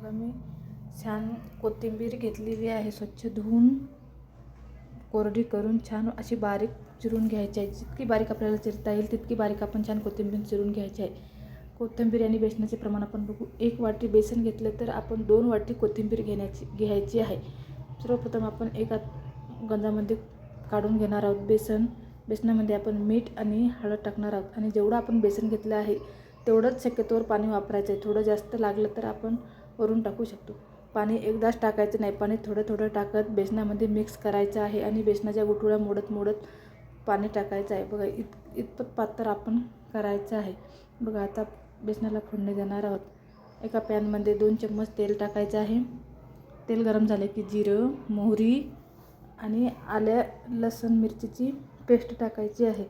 बघा मी छान कोथिंबीर घेतलेली आहे स्वच्छ धुवून. कोरडी करून छान अशी बारीक चिरून घ्यायची आहे. जितकी बारीक आपल्याला चिरता येईल तितकी बारीक आपण छान कोथिंबीर चिरून घ्यायची आहे. कोथिंबीर आणि बेसनाचे प्रमाण आपण बघू. एक वाटी बेसन घेतलं तर आपण दोन वाटी कोथिंबीर घेण्याची घ्यायची आहे. सर्वप्रथम आपण एका गंजामध्ये काढून घेणार आहोत बेसन. बेसनामध्ये आपण मीठ आणि हळद टाकणार आहोत. आणि जेवढं आपण बेसन घेतलं आहे तेवढंच शक्यतोवर पाणी वापरायचं आहे. थोडं जास्त लागलं तर आपण वरून टाकू शकतो. पाणी एकदाच टाकायचं नाही. पाणी थोडं थोडं टाकत बेसनामध्ये मिक्स करायचं आहे आणि बेसनाच्या गुठुळ्या मोडत मोडत पाणी टाकायचं आहे. बघा इत इतपत पातर आपण करायचं आहे. बघा आता बेसनाला फोडणी देणार आहोत. एका पॅनमध्ये दोन चम्मच तेल टाकायचं आहे. तेल गरम झाले की जिरं मोहरी आणि आल्या लसूण मिरचीची पेस्ट टाकायची आहे.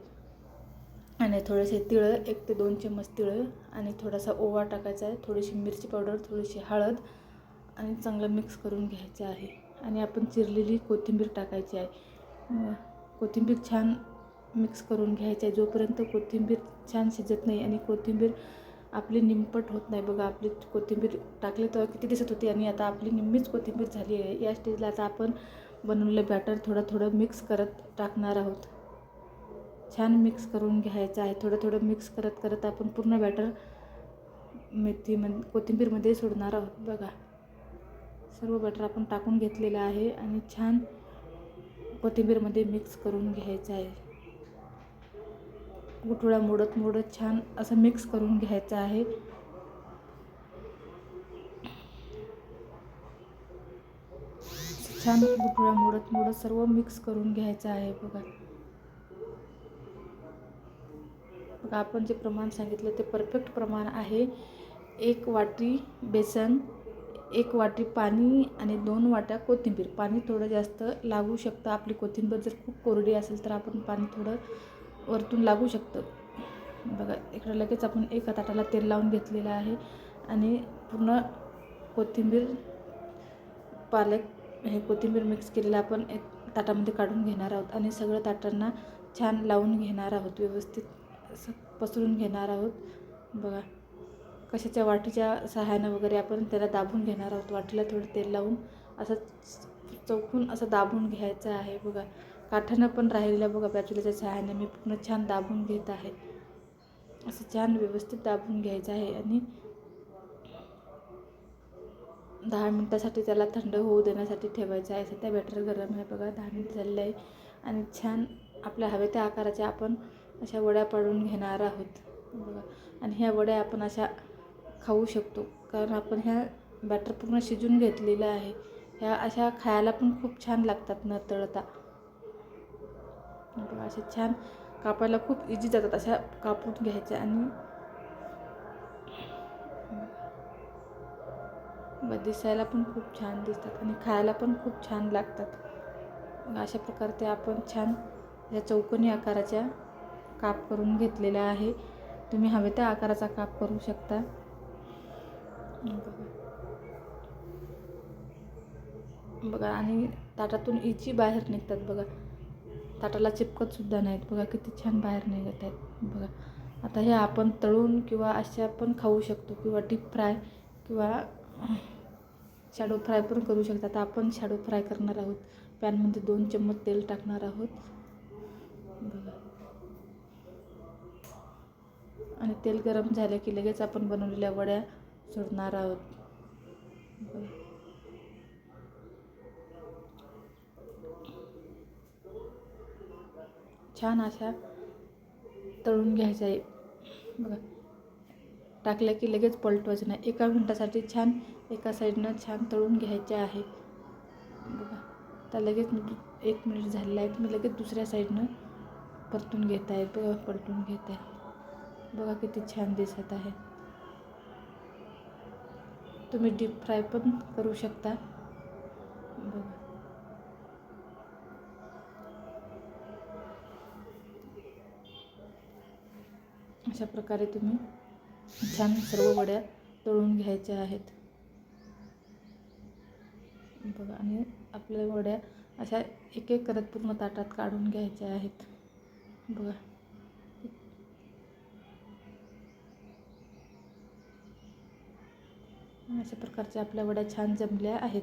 आणि थोडेसे तिळं एक ते दोन चम्मच तिळं आणि थोडासा ओवा टाकायचा आहे. थोडीशी मिरची पावडर थोडीशी हळद आणि चांगलं मिक्स करून घ्यायचं आहे. आणि आपण चिरलेली कोथिंबीर टाकायची आहे. कोथिंबीर छान मिक्स करून घ्यायची आहे. जोपर्यंत कोथिंबीर छान शिजत नाही आणि कोथिंबीर आपली निंपट होत नाही. बघा आपली कोथिंबीर टाकली तर किती दिसत होती आणि आता आपली निम्मीच कोथिंबीर झाली आहे. या स्टेजला आता आपण बनवलेलं बॅटर थोडं थोडं मिक्स करत टाकणार आहोत. छान मिक्स करून घ्यायचं आहे. थोडं थोडं मिक्स करत करत आपण पूर्ण बॅटर मेथीमध्ये कोथिंबीरमध्ये सोडणार आहोत. बघा. सर्व बॅटर आपण टाकून घेतलेलं आहे आणि छान कोथिंबीरमध्ये मिक्स करून घ्यायचं आहे. गुठळ्या मोडत मोडत छान असं मिक्स करून घ्यायचं आहे. छान गुठळा मोडत मोडत सर्व मिक्स करून घ्यायचं आहे. बघा. बघा आपण जे प्रमाण सांगितलं ते परफेक्ट प्रमाण आहे. एक वाटी बेसन एक वाटी पाणी आणि दोन वाट्या कोथिंबीर. पाणी थोडं जास्त लागू शकतं. आपली कोथिंबीर जर खूप कोरडी असेल तर आपण पाणी थोडं वरतून लागू शकतं. बघा इकडं लगेच आपण एका ताटाला तेल लावून घेतलेलं आहे आणि पूर्ण कोथिंबीर पालक हे कोथिंबीर मिक्स केलेलं आपण एक ताटामध्ये काढून घेणार आहोत आणि सगळं ताटांना छान लावून घेणार आहोत व्यवस्थित. असं पसरून घेणार आहोत. बघा कशाच्या वाटीच्या सहाय्यानं वगैरे आपण त्याला दाबून घेणार आहोत. वाटीला थोडं तेल लावून असं चौकून असं दाबून घ्यायचं आहे. बघा काठानं पण राहिलेलं बघा बॅचुलाच्या सहाय्याने. मी पूर्ण छान दाबून घेत आहे. असं छान व्यवस्थित दाबून घ्यायचं आहे आणि दहा मिनटासाठी त्याला थंड होऊ देण्यासाठी ठेवायचं आहे. सध्या बॅटर गरम आहे बघा दहा मिनिट झालेलं आहे आणि छान आपल्या हवे त्या आकाराच्या आपण अशा वड्या पाडून घेणार आहोत. बघा. आणि ह्या वड्या आपण अशा खाऊ शकतो. कारण आपण ह्या बॅटर पूर्ण शिजून घेतलेलं आहे. ह्या अशा खायला पण खूप छान लागतात न तळता बघा अशा छान कापायला खूप इझी जातात. अशा कापून घ्यायच्या आणि दिसायला पण खूप छान दिसतात आणि खायला पण खूप छान लागतात. अशा प्रकारे आपण छान या चौकोनी आकाराच्या काप करून घेतलेला आहे. तुम्ही हवे त्या आकाराचा काप करू शकता. बघा. बघा आणि ताटातून इची बाहेर निघतात बघा. ताटाला चिपकत सुद्धा नाहीत. बघा किती छान बाहेर निघत आहेत. बघा आता हे आपण तळून किंवा अशा पण खाऊ शकतो किंवा डीप फ्राय किंवा शॅडो फ्राय पण करू शकता. आता आपण शॅडो फ्राय करणार आहोत. पॅनमध्ये दोन चम्मच तेल टाकणार आहोत. बघा. आणि तेल गरम झालं की लगेच आपण बनवलेल्या वड्या सोडणार आहोत. छान अशा तळून घ्यायच्या आहे. बघा टाकल्या की लगेच पलटवायचं नाही एका मिनटासाठी छान एका साईडनं छान तळून घ्यायचे आहे. बघा आता लगेच एक मिनिट झालेलं आहे. तुम्ही लगेच दुसऱ्या साईडनं परतून घेत आहे. बघा पलटून घेत आहे. बघा किती छान दिसत आहे. तुम्ही डीप फ्राय पण करू शकता. बघा. अशा प्रकारे तुम्ही छान सर्व वड्या तळून घ्यायच्या आहेत. बघा आणि आपल्या वड्या अशा एक एक करत पूर्ण ताटात काढून घ्यायच्या आहेत. बघा. अशा प्रकारच्या आपल्या वड्या छान जमल्या आहेत.